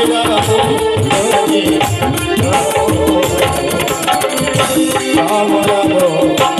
Ram Ram